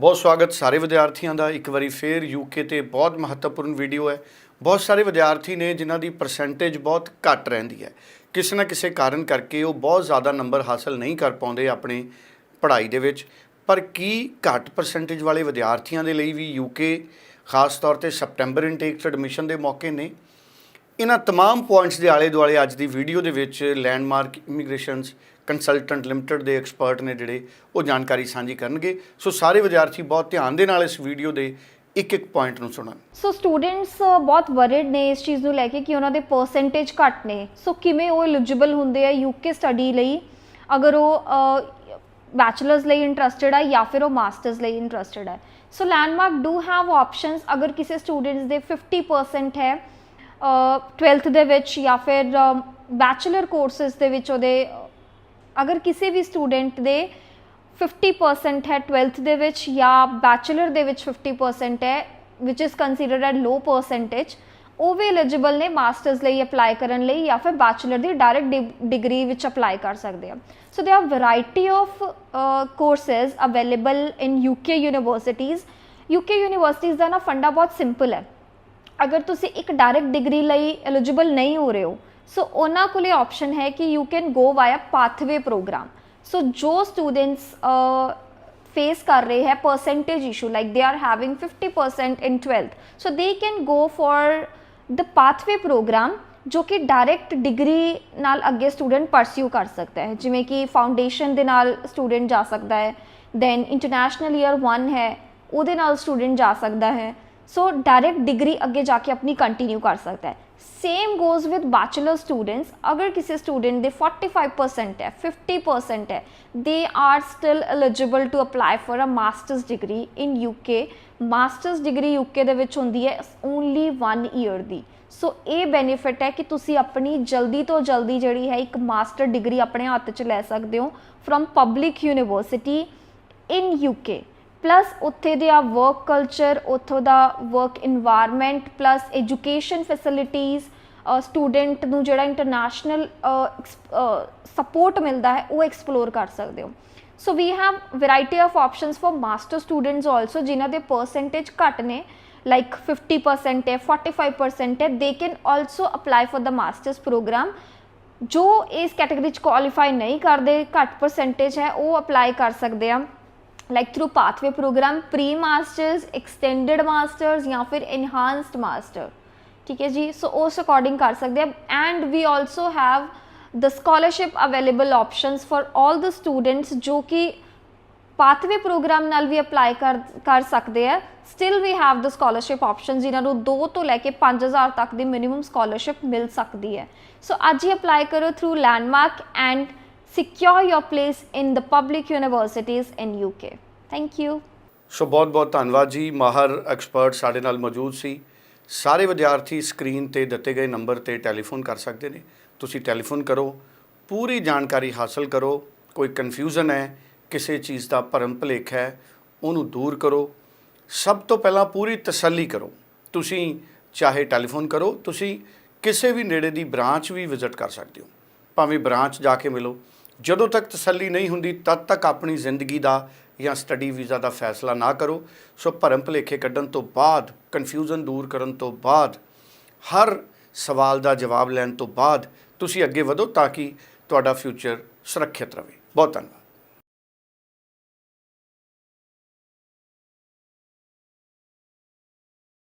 ਬਹੁਤ ਸਵਾਗਤ ਸਾਰੇ ਵਿਦਿਆਰਥੀਆਂ ਦਾ। ਇੱਕ ਵਾਰੀ ਫੇਰ ਯੂਕੇ ਤੇ ਬਹੁਤ ਮਹੱਤਵਪੂਰਨ ਵੀਡੀਓ ਹੈ। ਬਹੁਤ ਸਾਰੇ ਵਿਦਿਆਰਥੀ ਨੇ ਜਿਨ੍ਹਾਂ ਦੀ ਪਰਸੈਂਟੇਜ ਬਹੁਤ ਘੱਟ ਰਹਿੰਦੀ ਹੈ। ਕਿਸੇ ਨਾ ਕਿਸੇ ਕਾਰਨ ਕਰਕੇ ਉਹ ਬਹੁਤ ਜ਼ਿਆਦਾ ਨੰਬਰ ਹਾਸਲ ਨਹੀਂ ਕਰ ਪਾਉਂਦੇ ਆਪਣੇ ਪੜ੍ਹਾਈ ਦੇ ਵਿੱਚ। ਪਰ ਕੀ ਘੱਟ ਪਰਸੈਂਟੇਜ ਵਾਲੇ ਵਿਦਿਆਰਥੀਆਂ ਦੇ ਲਈ ਵੀ ਯੂਕੇ ਖਾਸ ਤੌਰ ਤੇ ਸਪਟੈਂਬਰ ਇਨਟੇਕ 'ਚ ਐਡਮਿਸ਼ਨ ਦੇ ਮੌਕੇ ਨੇ? ਇਹਨਾਂ तमाम ਪੁਆਇੰਟਸ ਦੇ ਆਲੇ ਦੁਆਲੇ ਅੱਜ ਦੀ ਵੀਡੀਓ ਦੇ ਵਿੱਚ ਲੈਂਡਮਾਰਕ ਇਮੀਗ੍ਰੇਸ਼ਨਸ ਕੰਸਲਟੈਂਟ ਲਿਮਟਿਡ ਦੇ ਐਕਸਪਰਟ ਨੇ ਜਿਹੜੇ ਉਹ ਜਾਣਕਾਰੀ ਸਾਂਝੀ ਕਰਨਗੇ ਸੋ ਸਾਰੇ ਵਿਦਿਆਰਥੀ ਬਹੁਤ ਧਿਆਨ ਦੇ ਨਾਲ ਇਸ ਵੀਡੀਓ ਦੇ ਇੱਕ ਇੱਕ ਪੁਆਇੰਟ ਨੂੰ ਸੁਣਨ ਸੋ ਸਟੂਡੈਂਟਸ ਬਹੁਤ ਵਰਿਡ ਨੇ ਇਸ ਚੀਜ਼ ਨੂੰ ਲੈ ਕੇ ਕਿ ਉਹਨਾਂ ਦੇ ਪਰਸੈਂਟੇਜ ਘੱਟ ਨੇ ਸੋ ਕਿਵੇਂ ਉਹ ਐਲੀਜੀਬਲ ਹੁੰਦੇ ਆ ਯੂਕੇ ਸਟੱਡੀ ਲਈ ਅਗਰ ਉਹ ਬੈਚਲਰਸ ਲਈ ਇੰਟਰਸਟਿਡ ਹੈ ਜਾਂ ਫਿਰ ਉਹ ਮਾਸਟਰਸ ਲਈ ਇੰਟਰਸਟਿਡ ਹੈ so landmark do have options ਅਗਰ ਕਿਸੇ ਸਟੂਡੈਂਟਸ ਦੇ 50% ਹੈ 12th ਦੇ ਵਿੱਚ ਜਾਂ ਫਿਰ ਬੈਚਲਰ ਕੋਰਸਸ ਦੇ ਵਿੱਚ ਉਹਦੇ ਅਗਰ ਕਿਸੇ ਵੀ ਸਟੂਡੈਂਟ ਦੇ 50% ਹੈ 12th ਦੇ ਵਿੱਚ ਜਾਂ ਬੈਚਲਰ ਦੇ ਵਿੱਚ 50% ਹੈ which is considered at low percentage ਉਹ ਵੀ ਐਲੀਜੀਬਲ ਨੇ ਮਾਸਟਰਸ ਲਈ ਅਪਲਾਈ ਕਰਨ ਲਈ ਜਾਂ ਫਿਰ ਬੈਚਲਰ ਦੀ ਡਾਇਰੈਕਟ ਡਿਗਰੀ ਵਿੱਚ ਅਪਲਾਈ ਕਰ ਸਕਦੇ ਆ। So there are variety of uh, courses available in universities universities. UK universities ਦਾ ਨਾ ਫੰਡਾ ਬਹੁਤ ਸਿੰਪਲ ਹੈ। ਅਗਰ ਤੁਸੀਂ ਇੱਕ ਡਾਇਰੈਕਟ ਡਿਗਰੀ ਲਈ ਐਲੀਜੀਬਲ ਨਹੀਂ ਹੋ ਰਹੇ ਹੋ ਸੋ ਉਹਨਾਂ ਕੋਲੇ ਆਪਸ਼ਨ ਹੈ ਕਿ you can go via pathway program so ਜੋ ਸਟੂਡੈਂਟਸ ਫੇਸ ਕਰ ਰਹੇ ਹੈ percentage issue like they are having 50% in 12th so they can go for the pathway program ਜੋ ਕਿ ਡਾਇਰੈਕਟ ਡਿਗਰੀ ਨਾਲ ਅੱਗੇ ਸਟੂਡੈਂਟ ਪਰਸਿਊ ਕਰ ਸਕਦਾ ਹੈ। ਜਿਵੇਂ ਕਿ ਫਾਊਂਡੇਸ਼ਨ ਦੇ ਨਾਲ ਸਟੂਡੈਂਟ ਜਾ ਸਕਦਾ ਹੈ ਦੈਨ ਇੰਟਰਨੈਸ਼ਨਲ ਈਅਰ 1 ਹੈ, ਉਹਦੇ ਨਾਲ ਸਟੂਡੈਂਟ ਜਾ ਸਕਦਾ ਹੈ। ਸੋ ਡਾਇਰੈਕਟ ਡਿਗਰੀ ਅੱਗੇ ਜਾ ਕੇ ਆਪਣੀ ਕੰਟੀਨਿਊ ਕਰ ਸਕਦਾ ਹੈ। Same goes with bachelor students ਅਗਰ ਕਿਸੇ ਸਟੂਡੈਂਟ ਦੇ 45% ਹੈ 50% ਹੈ they are still eligible to apply for a masters degree in UK masters degree UK ਦੇ ਵਿੱਚ ਹੁੰਦੀ ਹੈ ਓਨਲੀ 1 ਈਅਰ ਦੀ। ਸੋ ਇਹ ਬੈਨੀਫਿਟ ਹੈ ਕਿ ਤੁਸੀਂ ਆਪਣੀ ਜਲਦੀ ਤੋਂ ਜਲਦੀ ਜਿਹੜੀ ਹੈ ਇੱਕ ਮਾਸਟਰ ਡਿਗਰੀ ਆਪਣੇ ਹੱਥ 'ਚ ਲੈ ਸਕਦੇ ਹੋ from public university in UK plus ਉੱਥੇ ਦੇ ਆ ਵਰਕ ਕਲਚਰ ਉੱਥੋਂ ਦਾ ਵਰਕ এনवायरमेंट ਪਲੱਸ ਐਜੂਕੇਸ਼ਨ ਫੈਸਿਲਿਟੀਆਂ ਸਟੂਡੈਂਟ ਨੂੰ ਜਿਹੜਾ ਇੰਟਰਨੈਸ਼ਨਲ ਸਪੋਰਟ ਮਿਲਦਾ ਹੈ, ਉਹ ਐਕਸਪਲੋਰ ਕਰ ਸਕਦੇ ਹੋ। So we have variety of options for master students also ਜਿਨ੍ਹਾਂ ਦੇ ਪਰਸੈਂਟੇਜ ਘੱਟ ਨੇ ਲਾਈਕ 50% ਹੈ 45% ਹੈ ਦੇ can also apply for the masters program ਜੋ ਇਸ ਕੈਟਾਗਰੀ ਚ ਕੁਆਲੀਫਾਈ ਨਹੀਂ ਕਰਦੇ, ਘੱਟ ਪਰਸੈਂਟੇਜ ਹੈ, ਉਹ ਅਪਲਾਈ ਕਰ ਸਕਦੇ ਆ। Like through pathway program pre masters extended masters ਜਾਂ ਫਿਰ enhanced master. ਠੀਕ ਹੈ ਜੀ ਸੋ ਉਸ ਅਕੋਰਡਿੰਗ ਕਰ ਸਕਦੇ ਆ and we also have the scholarship available options for all the students ਜੋ ਕਿ ਪਾਥਵੇ ਪ੍ਰੋਗਰਾਮ ਨਾਲ ਵੀ ਅਪਲਾਈ ਕਰ ਕਰ ਸਕਦੇ ਆ still we have the scholarship option ਜਿਨ੍ਹਾਂ ਨੂੰ 2 ਤੋਂ ਲੈ ਕੇ 5000 ਤੱਕ ਦੀ ਮਿਨੀਮਮ ਸਕਾਲਰਸ਼ਿਪ ਮਿਲ ਸਕਦੀ ਹੈ ਸੋ ਅੱਜ ਹੀ ਅਪਲਾਈ ਕਰੋ through Landmark and secure your place in the public universities in UK. Thank you so ਬਹੁਤ ਬਹੁਤ ਧੰਨਵਾਦ ਜੀ। ਮਾਹਰ ਐਕਸਪਰਟ ਸਾਡੇ ਨਾਲ ਮੌਜੂਦ ਸੀ। ਸਾਰੇ ਵਿਦਿਆਰਥੀ ਸਕਰੀਨ ਤੇ ਦਿੱਤੇ ਗਏ ਨੰਬਰ ਤੇ ਟੈਲੀਫੋਨ ਕਰ ਸਕਦੇ ਨੇ। ਤੁਸੀਂ ਟੈਲੀਫੋਨ ਕਰੋ। ਪੂਰੀ ਜਾਣਕਾਰੀ ਹਾਸਲ ਕਰੋ। ਕੋਈ ਕਨਫਿਊਜ਼ਨ ਹੈ, ਕਿਸੇ ਚੀਜ਼ ਦਾ ਭਰਮ ਭੁਲੇਖ ਹੈ, ਉਹਨੂੰ ਦੂਰ ਕਰੋ। ਸਭ ਤੋਂ ਪਹਿਲਾਂ ਪੂਰੀ ਤਸੱਲੀ ਕਰੋ। ਤੁਸੀਂ ਚਾਹੇ ਟੈਲੀਫੋਨ ਕਰੋ, ਤੁਸੀਂ ਕਿਸੇ ਵੀ ਨੇੜੇ ਦੀ ਬ੍ਰਾਂਚ ਵੀ ਵਿਜ਼ਿਟ ਕਰ ਸਕਦੇ ਹੋ। ਭਾਵੇਂ ਬ੍ਰਾਂਚ ਜਾ ਕੇ ਮਿਲੋ। ਜਦੋਂ ਤੱਕ ਤਸੱਲੀ ਨਹੀਂ ਹੁੰਦੀ, ਤਦ ਤੱਕ ਆਪਣੀ ਜ਼ਿੰਦਗੀ ਦਾ ਜਾਂ ਸਟੱਡੀ ਵੀਜ਼ਾ ਦਾ ਫੈਸਲਾ ਨਾ ਕਰੋ। ਸੋ ਭਰਮ ਭੁਲੇਖੇ ਕੱਢਣ ਤੋਂ ਬਾਅਦ ਕਨਫਿਊਜ਼ਨ ਦੂਰ ਕਰਨ ਤੋਂ ਬਾਅਦ, ਹਰ ਸਵਾਲ ਦਾ ਜਵਾਬ ਲੈਣ ਤੋਂ ਬਾਅਦ ਤੁਸੀਂ ਅੱਗੇ ਵਧੋ ਤਾਂ ਕਿ ਤੁਹਾਡਾ ਫਿਊਚਰ ਸੁਰੱਖਿਅਤ ਰਹੇ। ਬਹੁਤ ਧੰਨਵਾਦ।